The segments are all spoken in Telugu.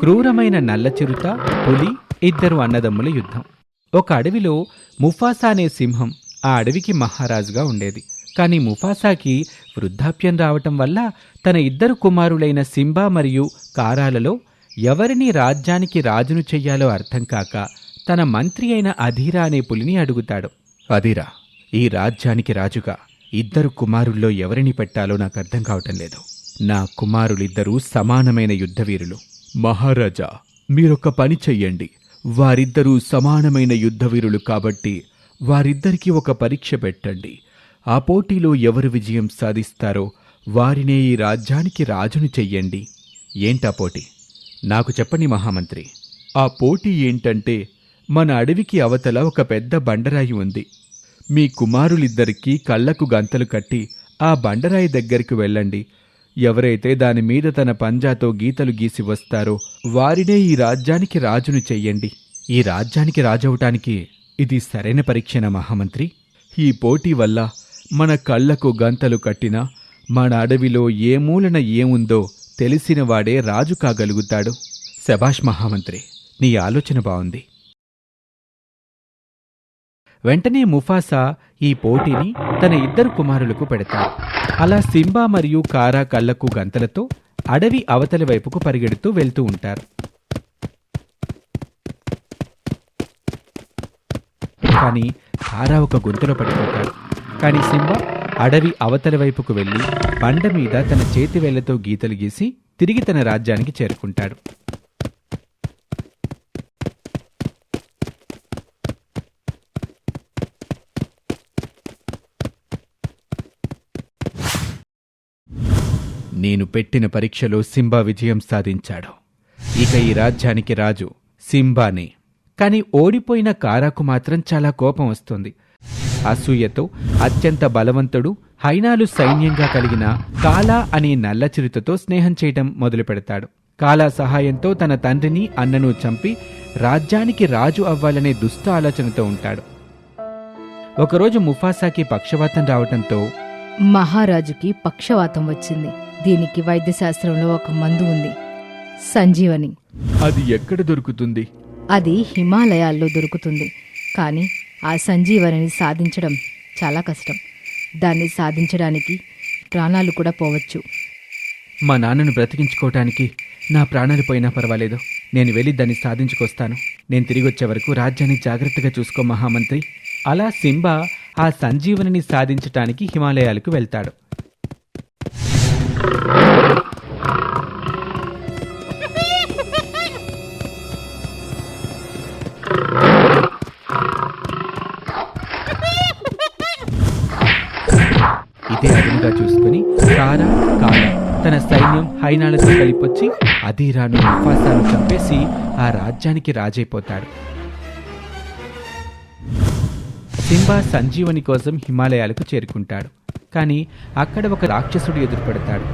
క్రూరమైన నల్లచిరుత పులి ఇద్దరు అన్నదమ్ముల యుద్ధం. ఒక అడవిలో ముఫాసా అనే సింహం ఆ అడవికి మహారాజుగా ఉండేది. కానీ ముఫాసాకి వృద్ధాప్యం రావటం వల్ల తన ఇద్దరు కుమారులైన సింబా మరియు కారాలలో ఎవరిని రాజ్యానికి రాజును చెయ్యాలో అర్థం కాక తన మంత్రి అయిన అధీరా అనే పులిని అడుగుతాడు. అధీరా ఈ రాజ్యానికి రాజుగా ఇద్దరు కుమారుల్లో ఎవరిని పెట్టాలో నాకు అర్థం కావటం లేదు. నా కుమారులిద్దరూ సమానమైన యుద్ధవీరులు. మహారాజా మీరొక పని చెయ్యండి. వారిద్దరూ సమానమైన యుద్ధవీరులు కాబట్టి వారిద్దరికీ ఒక పరీక్ష పెట్టండి. ఆ పోటీలో ఎవరు విజయం సాధిస్తారో వారినే ఈ రాజ్యానికి రాజును చెయ్యండి. ఏంటా పోటీ? నాకు చెప్పండి మహామంత్రి. ఆ పోటీ ఏంటంటే మన అడవికి అవతల ఒక పెద్ద బండరాయి ఉంది. మీ కుమారులిద్దరికీ కళ్ళకు గంతలు కట్టి ఆ బండరాయి దగ్గరికి వెళ్ళండి. ఎవరైతే దాని మీద తన పంజాతో గీతలు గీసి వస్తారో వారినే ఈ రాజ్యానికి రాజును చెయ్యండి. ఈ రాజ్యానికి రాజవటానికి ఇది సరైన పరీక్షన మహామంత్రి? ఈ పోటీ వల్ల మన కళ్ళకు గంతలు కట్టినా మన అడవిలో ఏ మూలన ఏముందో తెలిసిన వాడే రాజు కాగలుగుతాడు. శభాష్ మహామంత్రి నీ ఆలోచన బాగుంది వెంటనే ముఫాసా ఈ పోటీని తన ఇద్దరు కుమారులకు పెడతాడు. అలా సింబా మరియు కారా కళ్ళకు గంతలతో అడవి అవతలి వైపుకు పరిగెడుతూ వెళ్తూ ఉంటారు. కానీ కారా ఒక గుంతలో పడిపోతాడు. కానీ సింబా అడవి అవతలి వైపుకు వెళ్ళి బండ మీద తన చేతి వేళ్ళతో గీతలు గీసి తిరిగి తన రాజ్యానికి చేరుకుంటాడు. నేను పెట్టిన పరీక్షలో సింబా విజయం సాధించాడు. ఇక ఈ రాజ్యానికి రాజు సింబానే. కాని ఓడిపోయిన కారాకు మాత్రం చాలా కోపం వస్తుంది. అసూయతో అత్యంత బలవంతుడు హైనాలు సైన్యంగా కలిగిన కాలా అనే నల్ల చిరుతతో స్నేహం చేయటం మొదలు పెడతాడు కాలా సహాయంతో తన తండ్రిని అన్నను చంపి రాజ్యానికి రాజు అవ్వాలనే దుష్ట ఆలోచనతో ఉంటాడు. ఒకరోజు ముఫాసాకి పక్షవాతం రావటంతో మహారాజుకి పక్షవాతం వచ్చింది. దీనికి వైద్యశాస్త్రంలో ఒక మందు ఉంది. సంజీవని. అది ఎక్కడ దొరుకుతుంది? అది హిమాలయాల్లో దొరుకుతుంది. కానీ ఆ సంజీవనిని సాధించడం చాలా కష్టం. దాన్ని సాధించడానికి ప్రాణాలు కూడా పోవచ్చు. మా నాన్నను బ్రతికించుకోవటానికి నా ప్రాణాలు పోయినా పర్వాలేదు. నేను వెళ్ళి దాన్ని సాధించుకొస్తాను. నేను తిరిగి వచ్చే వరకు రాజ్యాన్ని జాగ్రత్తగా చూసుకో మహామంత్రి. అలా సింబా ఆ సంజీవనిని సాధించటానికి హిమాలయాలకు వెళ్తాడు. ఇదే అదునుగా చూసుకుని కారా కారా తన సైన్యం హైనాలతో కలిపొచ్చి అధీరాను ముఫాసాను చంపేసి ఆ రాజ్యానికి రాజైపోతాడు. సింబా సంజీవని కోసం హిమాలయాలకు చేరుకుంటాడు. కానీ అక్కడ ఒక రాక్షసుడు ఎదురుపడతాడు.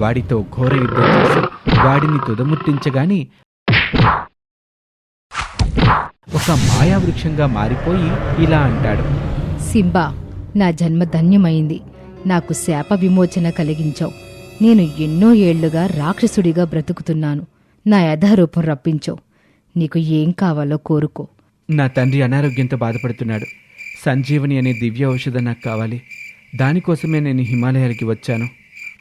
వాడితో ఘోర యుద్ధం చేసి వాడిని తుదముట్టించగాని ఒక మాయావృక్షంగా మారిపోయి ఇలా అంటాడు. సింబా నా జన్మ ధన్యమైంది. నాకు శాప విమోచన కలిగించావు. నేను ఎన్నో ఏళ్ళుగా రాక్షసుడిగా బ్రతుకుతున్నాను. నా యథారూపం రప్పించావు. నీకు ఏం కావాలో కోరుకో. నా తండ్రి అనారోగ్యంతో బాధపడుతున్నాడు. సంజీవని అనే దివ్య ఔషధం నాకు కావాలి. దానికోసమే నేను హిమాలయాలకి వచ్చాను.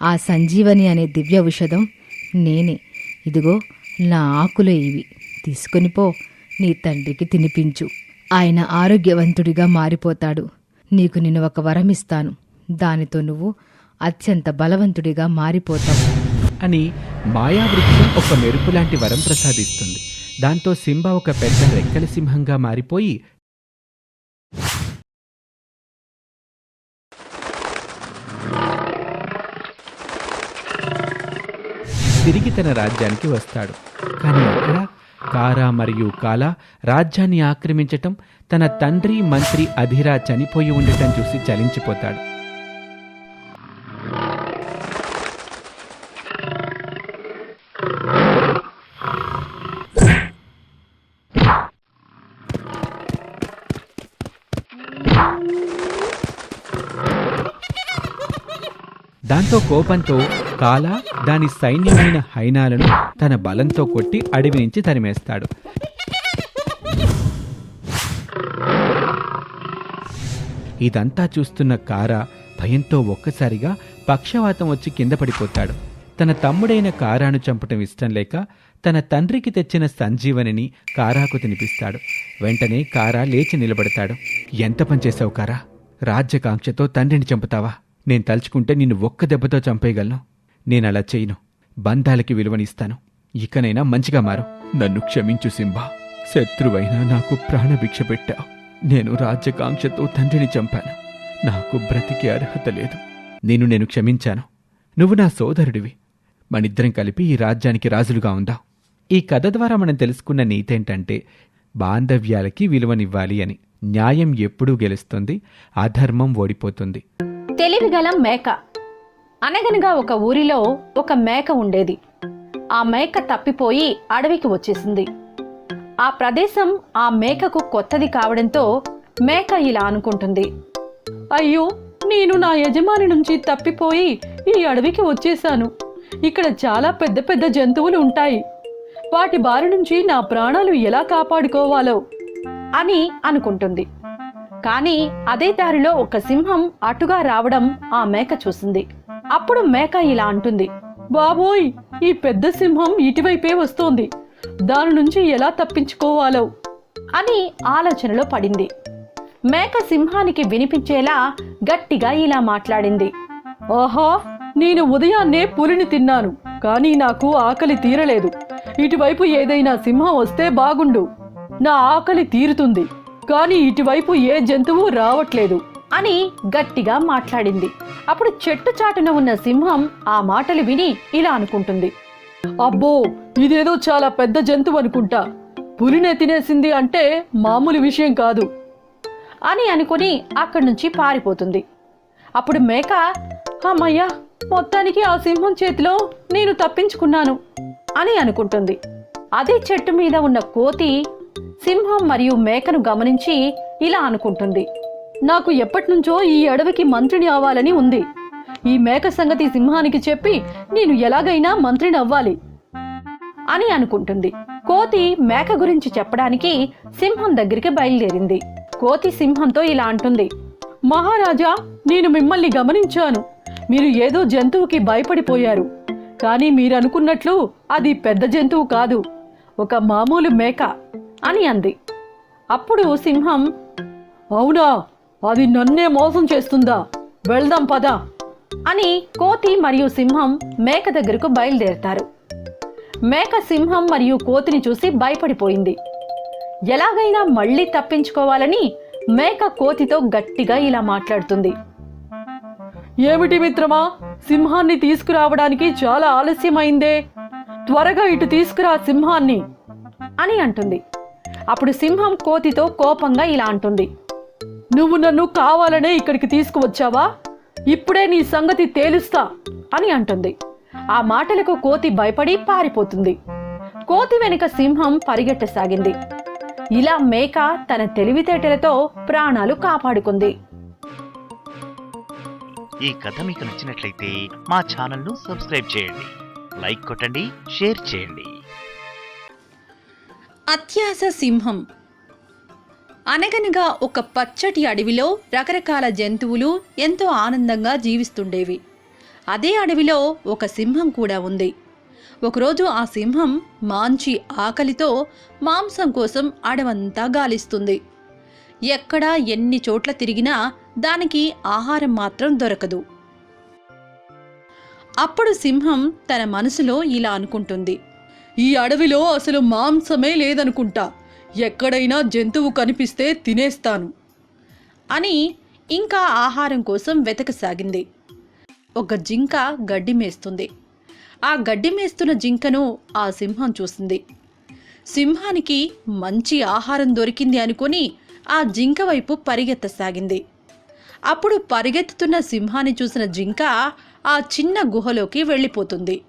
ఆ సంజీవని అనే దివ్య ఔషధం నేనే. ఇదిగో నా ఆకులే ఇవి. తీసుకొని పో. నీ తండ్రికి తినిపించు. ఆయన ఆరోగ్యవంతుడిగా మారిపోతాడు. నీకు నేను ఒక వరం ఇస్తాను. దానితో నువ్వు అత్యంత బలవంతుడిగా మారిపోతావు. అని మాయావృక్షం ఒక మెరుపు లాంటి వరం ప్రసాదిస్తుంది. దాంతో సింబా ఒక పెద్ద రెక్కల సింహంగా మారిపోయి తిరిగి తన రాజ్యానికి వస్తాడు. కానీ అక్కడ కారా మరియు కాలా రాజ్యాన్ని ఆక్రమించటం తన తండ్రి మంత్రి అధిరా చనిపోయి ఉండటం చూసి చలించిపోతాడు. దాంతో కోపంతో కాల దాని సైన్యమైన హైనాలను తన బలంతో కొట్టి అడవి నుంచి తరిమేస్తాడు. ఇదంతా చూస్తున్న కారా భయంతో ఒక్కసారిగా పక్షవాతం వచ్చి కింద పడిపోతాడు. తన తమ్ముడైన కారాను చంపటం ఇష్టం లేక తన తండ్రికి తెచ్చిన సంజీవనిని కారాకు తినిపిస్తాడు. వెంటనే కారా లేచి నిలబడతాడు. ఎంత పనిచేశావు కారా? రాజ్యకాంక్షతో తండ్రిని చంపుతావా? నేను తలుచుకుంటే నిన్ను ఒక్క దెబ్బతో చంపేయగలను. నేనలా చేయను. బంధాలకి విలువనిస్తాను ఇకనైనా మంచిగా మారు. నన్ను క్షమించు సింబా. శత్రువైనా నాకు ప్రాణభిక్ష పెట్టావు నేను రాజ్యకాంక్షతో తండ్రిని చంపాను. నాకు బ్రతికి అర్హత లేదు. నేను నేను క్షమించాను. నువ్వు నా సోదరుడివి. మనిద్దరం కలిపి ఈ రాజ్యానికి రాజులుగా ఉందా. ఈ కథ ద్వారా మనం తెలుసుకున్న నీతేంటంటే బాంధవ్యాలకి విలువనివ్వాలి అని. న్యాయం ఎప్పుడూ గెలుస్తుంది అధర్మం ఓడిపోతుంది. తెలివిగల మేక. అనగనగా ఒక ఊరిలో ఒక మేక ఉండేది. ఆ మేక తప్పిపోయి అడవికి వచ్చేసింది. ఆ ప్రదేశం ఆ మేకకు కొత్తది కావడంతో మేక ఇలా అనుకుంటుంది. అయ్యో నేను నా యజమాని నుంచి తప్పిపోయి ఈ అడవికి వచ్చేసాను ఇక్కడ చాలా పెద్ద పెద్ద జంతువులు ఉంటాయి. వాటి బారి నుంచి నా ప్రాణాలు ఎలా కాపాడుకోవాలో అని అనుకుంటుంది. కానీ అదే దారిలో ఒక సింహం అటుగా రావడం ఆ మేక చూసింది. అప్పుడు మేక ఇలా అంటుంది బాబోయ్ ఈ పెద్ద సింహం ఇటువైపే వస్తోంది. దాని నుంచి ఎలా తప్పించుకోవాలో? అని ఆలోచనలో పడింది. మేక సింహానికి వినిపించేలా గట్టిగా ఇలా మాట్లాడింది ఓహో నేను ఉదయాన్నే పులిని తిన్నాను కానీ నాకు ఆకలి తీరలేదు. ఇటువైపు ఏదైనా సింహం వస్తే బాగుండు. నా ఆకలి తీరుతుంది కానీ ఇటువైపు ఏ జంతువు రావట్లేదు. అని గట్టిగా మాట్లాడింది. అప్పుడు చెట్టు చాటున ఉన్న సింహం ఆ మాటలు విని ఇలా అనుకుంటుంది. అబ్బో ఇదేదో చాలా పెద్ద జంతువు అనుకుంటా. పులినే తినేసింది అంటే మామూలు విషయం కాదు అని అనుకుని అక్కడి నుంచి పారిపోతుంది. అప్పుడు మేక అమ్మయ్యా మొత్తానికి ఆ సింహం చేతిలో నేను తప్పించుకున్నాను అని అనుకుంటుంది. అదే చెట్టు మీద ఉన్న కోతి సింహం మరియు మేకను గమనించి ఇలా అనుకుంటుంది. నాకు ఎప్పటినుంచో ఈ అడవికి మంత్రిని అవ్వాలని ఉంది. ఈ మేక సంగతి సింహానికి చెప్పి నేను ఎలాగైనా మంత్రిని అవ్వాలి అని అనుకుంటుంది. కోతి మేక గురించి చెప్పడానికి సింహం దగ్గరికి బయలుదేరింది. కోతి సింహంతో ఇలా అంటుంది. మహారాజా నేను మిమ్మల్ని గమనించాను. మీరు ఏదో జంతువుకి భయపడిపోయారు. కానీ మీరు అనుకున్నట్లు అది పెద్ద జంతువు కాదు ఒక మామూలు మేక అని అంది. అప్పుడు సింహం అవునా? అది నన్నే మోసం చేస్తుందా? వెళ్దాం పదా. అని కోతి మరియు సింహం మేక దగ్గరకు బయలుదేరతారు. మేక సింహం మరియు కోతిని చూసి భయపడిపోయింది. ఎలాగైనా మళ్ళీ తప్పించుకోవాలని మేక కోతితో గట్టిగా ఇలా మాట్లాడుతుంది. ఏమిటి మిత్రమా? సింహాన్ని తీసుకురావడానికి చాలా ఆలస్యమైందే. త్వరగా ఇటు తీసుకురా సింహాన్ని అని అంటుంది. అప్పుడు సింహం కోతితో కోపంగా ఇలా అంటుంది. నువ్వు నన్ను కావాలనే ఇక్కడికి తీసుకువచ్చావా? ఇప్పుడే నీ సంగతి తేలుస్తా అని అంటుంది. ఆ మాటలకు కోతి భయపడి పారిపోతుంది. కోతి వెనుక సింహం పరిగెట్టసాగింది. ఇలా మేక తన తెలివితేటలతో ప్రాణాలు కాపాడుకుంది. ఈ కథ మీకు నచ్చినట్లయితే మా ఛానల్ను సబ్స్క్రైబ్ చేయండి. లైక్ కొట్టండి షేర్ చేయండి. అత్యాస సింహం అనగనగా ఒక పచ్చటి అడవిలో రకరకాల జంతువులు ఎంతో ఆనందంగా జీవిస్తుండేవి. అదే అడవిలో ఒక సింహం కూడా ఉంది. ఒకరోజు ఆ సింహం మాంచి ఆకలితో మాంసం కోసం అడవంతా గాలిస్తుంది. ఎక్కడా ఎన్ని చోట్ల తిరిగినా దానికి ఆహారం మాత్రం దొరకదు. అప్పుడు సింహం తన మనసులో ఇలా అనుకుంటుంది. ఈ అడవిలో అసలు మాంసమే లేదనుకుంటా. ఎక్కడైనా జంతువు కనిపిస్తే తినేస్తాను అని ఇంకా ఆహారం కోసం వెతకసాగింది. ఒక జింక గడ్డి మేస్తుంది. ఆ గడ్డి మేస్తున్న జింకను ఆ సింహం చూసింది. సింహానికి మంచి ఆహారం దొరికింది అనుకుని ఆ జింక వైపు పరిగెత్తసాగింది. అప్పుడు పరిగెత్తుతున్న సింహాన్ని చూసిన జింక ఆ చిన్న గుహలోకి వెళ్ళిపోతుంది.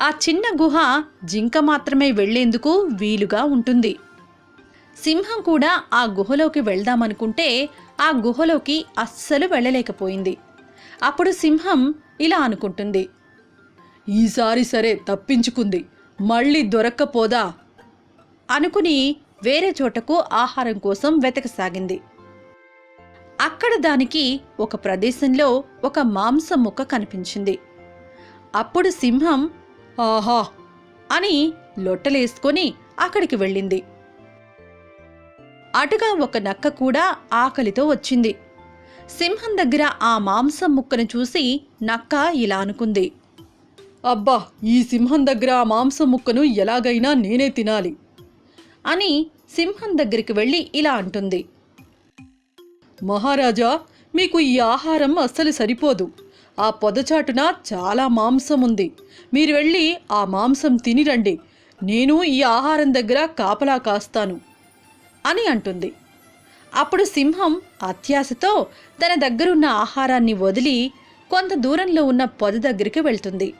ఆ చిన్న గుహ జింక మాత్రమే వెళ్ళేందుకు వీలుగా ఉంటుంది. సింహం కూడా ఆ గుహలోకి వెళ్దామనుకుంటే ఆ గుహలోకి అస్సలు వెళ్ళలేకపోయింది. అప్పుడు సింహం ఇలా అనుకుంటుంది. ఈసారి సరే తప్పించుకుంది. మళ్ళీ దొరక్కపోదా? అనుకుని వేరే చోటకు ఆహారం కోసం వెతకసాగింది. అక్కడ దానికి ఒక ప్రదేశంలో ఒక మాంసం ముక్క కనిపించింది. అప్పుడు సింహం ఆహా! అని లొట్టలేసుకొని అక్కడికి వెళ్ళింది. అటుగా ఒక నక్క కూడా ఆకలితో వచ్చింది. సింహం దగ్గర ఆ మాంసం ముక్కను చూసి నక్క ఇలా అనుకుంది. అబ్బా ఈ సింహం దగ్గర ఆ మాంసం ముక్కను ఎలాగైనా నేనే తినాలి అని సింహం దగ్గరికి వెళ్ళి ఇలా అంటుంది. మహారాజా మీకు ఈ ఆహారం అస్సలు సరిపోదు. ఆ పొదచాటున చాలా మాంసం ఉంది. మీరు వెళ్ళి ఆ మాంసం తినిరండి నేను ఈ ఆహారం దగ్గర కాపలా కాస్తాను. అని అంటుంది. అప్పుడు సింహం అత్యాశతో తన దగ్గరున్న ఆహారాన్ని వదిలి కొంత దూరంలో ఉన్న పొద దగ్గరికి వెళ్తుంది.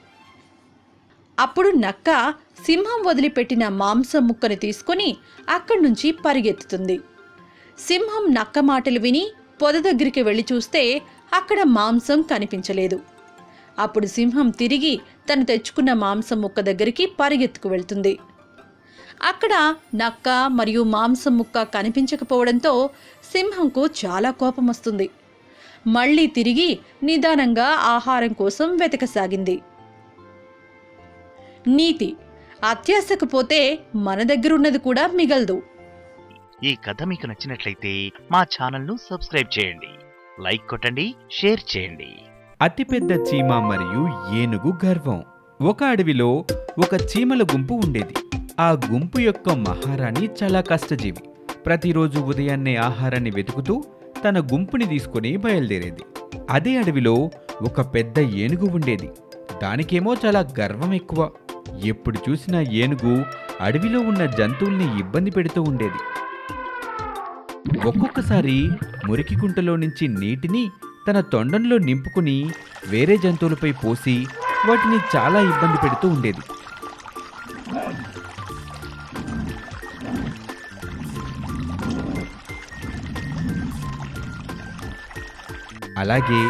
అప్పుడు నక్క సింహం వదిలిపెట్టిన మాంసం ముక్కని తీసుకొని అక్కడి నుంచి పరిగెత్తుతుంది. సింహం నక్క మాటలు విని పొద దగ్గరికి వెళ్ళి చూస్తే అక్కడ మాంసం కనిపించలేదు. అప్పుడు సింహం తిరిగి తను తెచ్చుకున్న మాంసం ముక్క దగ్గరికి పరిగెత్తుకు వెళ్తుంది. అక్కడ నక్క మరియు మాంసం ముక్క కనిపించకపోవడంతో సింహంకు చాలా కోపం వస్తుంది. మళ్ళీ తిరిగి నిదానంగా ఆహారం కోసం వెతకసాగింది. నీతి అత్యాశకు పోతే మన దగ్గరున్నది కూడా మిగలదు. ఈ కథ మీకు నచ్చినట్లయితే మా ఛానల్ను సబ్స్క్రైబ్ చేయండి లైక్ కొట్టండి షేర్ చేయండి. అతిపెద్ద చీమ మరియు ఏనుగు గర్వం. ఒక అడవిలో ఒక చీమల గుంపు ఉండేది. ఆ గుంపు యొక్క మహారాణి చాలా కష్టజీవి. ప్రతిరోజు ఉదయాన్నే ఆహారాన్ని వెతుకుతూ తన గుంపుని తీసుకుని బయలుదేరేది. అదే అడవిలో ఒక పెద్ద ఏనుగు ఉండేది. దానికేమో చాలా గర్వం ఎక్కువ. ఎప్పుడు చూసినా ఏనుగు అడవిలో ఉన్న జంతువుల్ని ఇబ్బంది పెడుతూ ఉండేది. ఒక్కొక్కసారి మురికి కుంటలో నుంచి నీటిని తన తొండంలో నింపుకుని వేరే జంతువులపై పోసి వాటిని చాలా ఇబ్బంది పెడుతూ ఉండేది. అలాగే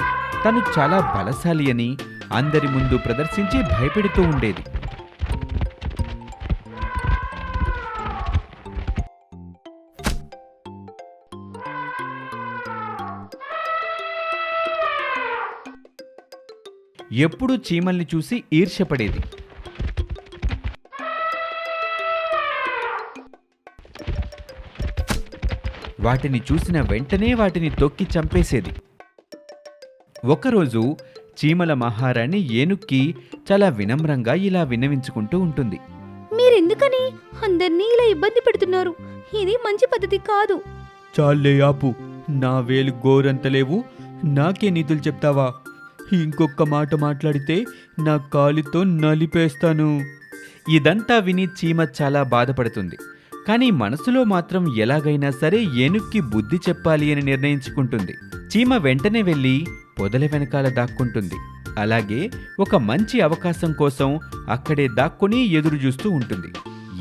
తను చాలా బలశాలి అని అందరి ముందు ప్రదర్శించి భయపెడుతూ ఉండేది. ఎప్పుడూ చీమల్ని చూసి ఈర్ష్యపడేది. వాటిని చూసిన వెంటనే వాటిని తొక్కి చంపేసేది. ఒకరోజు చీమల మహారాణి ఏనుక్కి చాలా వినమ్రంగా ఇలా విన్నవించుకుంటూ ఉంటుంది. మీరెందుకని? అందరినీ ఇలా ఇబ్బంది పెడుతున్నారు. ఇది మంచి పద్ధతి కాదు. చాలే ఆపు. నా వేలు గోరంత లేవు నాకే నీతులు చెప్తావా? ఇంకొక మాట మాట్లాడితే నా కాలితో నలిపేస్తాను. ఇదంతా విని చీమ చాలా బాధపడుతుంది. కానీ మనసులో మాత్రం ఎలాగైనా సరే ఏనుక్కి బుద్ధి చెప్పాలి అని నిర్ణయించుకుంటుంది. చీమ వెంటనే వెళ్ళి పొదల వెనకాల దాక్కుంటుంది. అలాగే ఒక మంచి అవకాశం కోసం అక్కడే దాక్కుని ఎదురు చూస్తూ ఉంటుంది.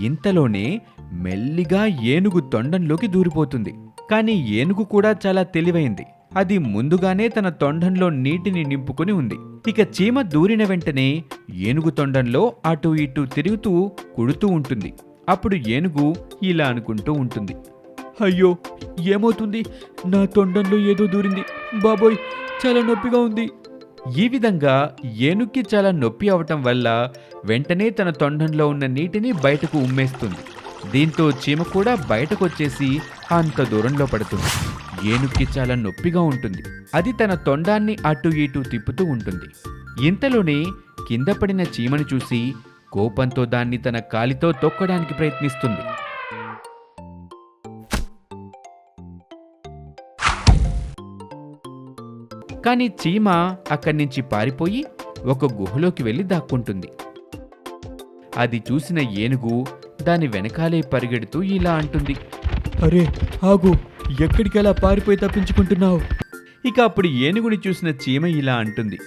ఇంతలోనే మెల్లిగా ఏనుగు తొండంలోకి దూరిపోతుంది. కానీ ఏనుగు కూడా చాలా తెలివైంది. అది ముందుగానే తన తొండంలో నీటిని నింపుకుని ఉంది. ఇక చీమ దూరిన వెంటనే ఏనుగు తొండంలో అటు ఇటు తిరుగుతూ కుడుతూ ఉంటుంది. అప్పుడు ఏనుగు ఇలా అనుకుంటూ ఉంటుంది. అయ్యో ఏమవుతుంది? నా తొండంలో ఏదో దూరింది. బాబోయ్ చాలా నొప్పిగా ఉంది. ఈ విధంగా ఏనుక్కి చాలా నొప్పి అవటం వల్ల వెంటనే తన తొండంలో ఉన్న నీటిని బయటకు ఉమ్మేస్తుంది. దీంతో చీమ కూడా బయటకు వచ్చేసి అంత దూరంలో పడుతుంది. ఏనుక్కి చాలా నొప్పిగా ఉంటుంది. అది తన తొండాన్ని అటు ఇటు తిప్పుతూ ఉంటుంది. ఇంతలోనే కింద పడిన చీమను చూసి కోపంతో దాన్ని తన కాలితో తొక్కడానికి ప్రయత్నిస్తుంది. కానీ చీమ అక్కడి నుంచి పారిపోయి ఒక గుహలోకి వెళ్ళి దాక్కుంటుంది. అది చూసిన ఏనుగు దాని వెనకాలే పరిగెడుతూ ఇలా అంటుంది. అరే ఆగు. ఎక్కడికెలా పారిపోయి తప్పించుకుంటున్నావు? ఇక అప్పుడు ఏనుగుని చూసిన చీమ ఇలా అంటుంది.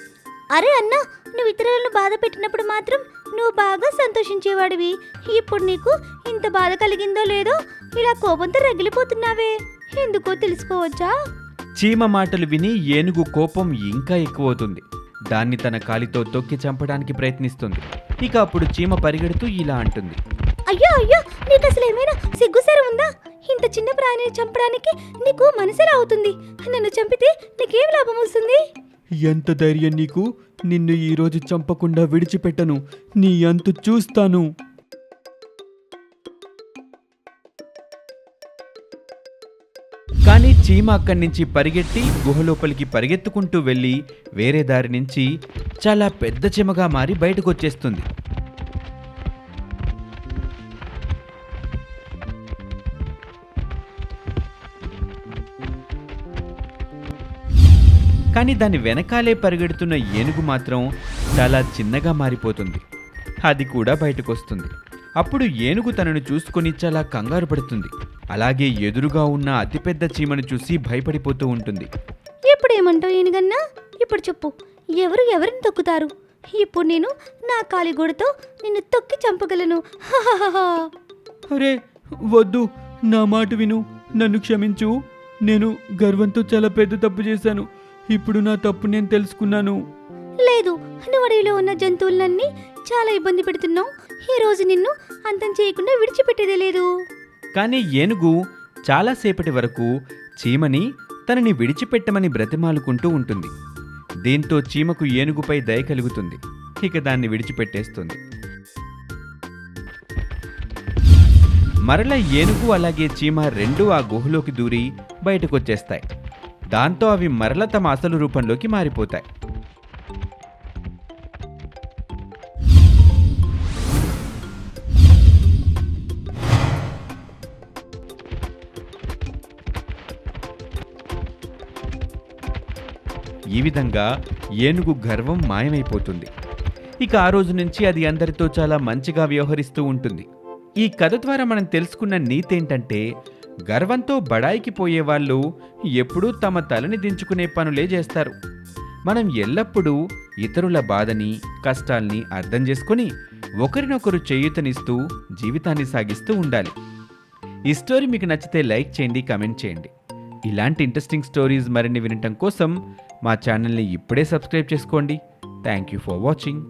అరే అన్నా నువ్వు ఇతరులను బాధ పెట్టినప్పుడు మాత్రం నువ్వు బాగా సంతోషించేవాడివి. ఇప్పుడు నీకు ఇంత బాధ కలిగిందో లేదో ఇలా కోపంతో రగిలిపోతున్నావే. ఎందుకో తెలుసుకోవచ్చా? చీమ మాటలు విని ఏనుగు కోపం ఇంకా ఎక్కువవుతుంది. దాన్ని తన కాలితో తొక్కి చంపడానికి ప్రయత్నిస్తుంది. ఇక అప్పుడు చీమ పరిగెడుతూ ఇలా అంటుంది. అయ్యో అయ్యో నీకు అసలు ఏమైనా సిగ్గుసర ఉందా? ఇంత చిన్న ప్రాణిని చంపడానికి నీకు మనసెలా అవుతుంది? నన్ను చంపితే నీకేం లాభం వస్తుంది? ఎంత ధైర్యం నీకు? నిన్ను ఈరోజు చంపకుండా విడిచిపెట్టను. నీ అంతు చూస్తాను. కానీ చీమ అక్కడి నుంచి పరిగెట్టి గుహలోపలికి పరిగెత్తుకుంటూ వెళ్ళి వేరే దారి నుంచి చాలా పెద్ద చీమగా మారి బయటకు వచ్చేస్తుంది కానీ దాని వెనకాలే పరిగెడుతున్న ఏనుగు మాత్రం చాలా చిన్నగా మారిపోతుంది. అది కూడా బయటకు వస్తుంది అప్పుడు ఏనుగు తనను చూసుకొని చాలా కంగారు పడుతుంది. అలాగే ఎదురుగా ఉన్న అతిపెద్ద చీమను చూసి భయపడిపోతూ ఉంటుంది. ఇప్పుడు ఏమంటావు ఈయనగన్నా? ఇప్పుడు చెప్పు ఎవరు ఎవరిని తొక్కుతారు? ఇప్పుడు నేను నా కాలిగూడతో నిన్ను తొక్కి చంపగలను. అరే వద్దు నా మాట విను నన్ను క్షమించు. నేను గర్వంతో చాలా పెద్ద తప్పు చేశాను. ఇప్పుడు నా తప్పు నేను తెలుసుకున్నాను. లేదు నువ్వు అడవిలో ఉన్న జంతువులన్నీ చాలా ఇబ్బంది పెడుతున్నావు. ఈ రోజు నిన్ను అంతం చేయకుండా విడిచిపెట్టేదే లేదు. కానీ ఏనుగు చాలాసేపటి వరకు చీమని తనని విడిచిపెట్టమని బ్రతిమాలుకుంటూ ఉంటుంది. దీంతో చీమకు ఏనుగుపై దయ కలుగుతుంది. ఇక దాన్ని విడిచిపెట్టేస్తుంది. మరల ఏనుగు అలాగే చీమ రెండూ ఆ గుహలోకి దూరి బయటకొచ్చేస్తాయి. దాంతో అవి మరల తమ అసలు రూపంలోకి మారిపోతాయి. ఈ విధంగా ఏనుగు గర్వం మాయమైపోతుంది. ఇక ఆ రోజు నుంచి అది అందరితో చాలా మంచిగా వ్యవహరిస్తూ ఉంటుంది. ఈ కథ ద్వారా మనం తెలుసుకున్న నీతేంటంటే గర్వంతో బడాయికి పోయేవాళ్ళు ఎప్పుడూ తమ తలని దించుకునే పనులే చేస్తారు. మనం ఎల్లప్పుడూ ఇతరుల బాధని కష్టాల్ని అర్థం చేసుకొని ఒకరినొకరు చేయూతనిస్తూ జీవితాన్ని సాగిస్తూ ఉండాలి. ఈ స్టోరీ మీకు నచ్చితే లైక్ చేయండి కమెంట్ చేయండి. ఇలాంటి ఇంట్రెస్టింగ్ స్టోరీస్ మరిన్ని వినటం కోసం మా ఛానల్ని ఇప్పుడే సబ్స్క్రైబ్ చేసుకోండి. Thank you for watching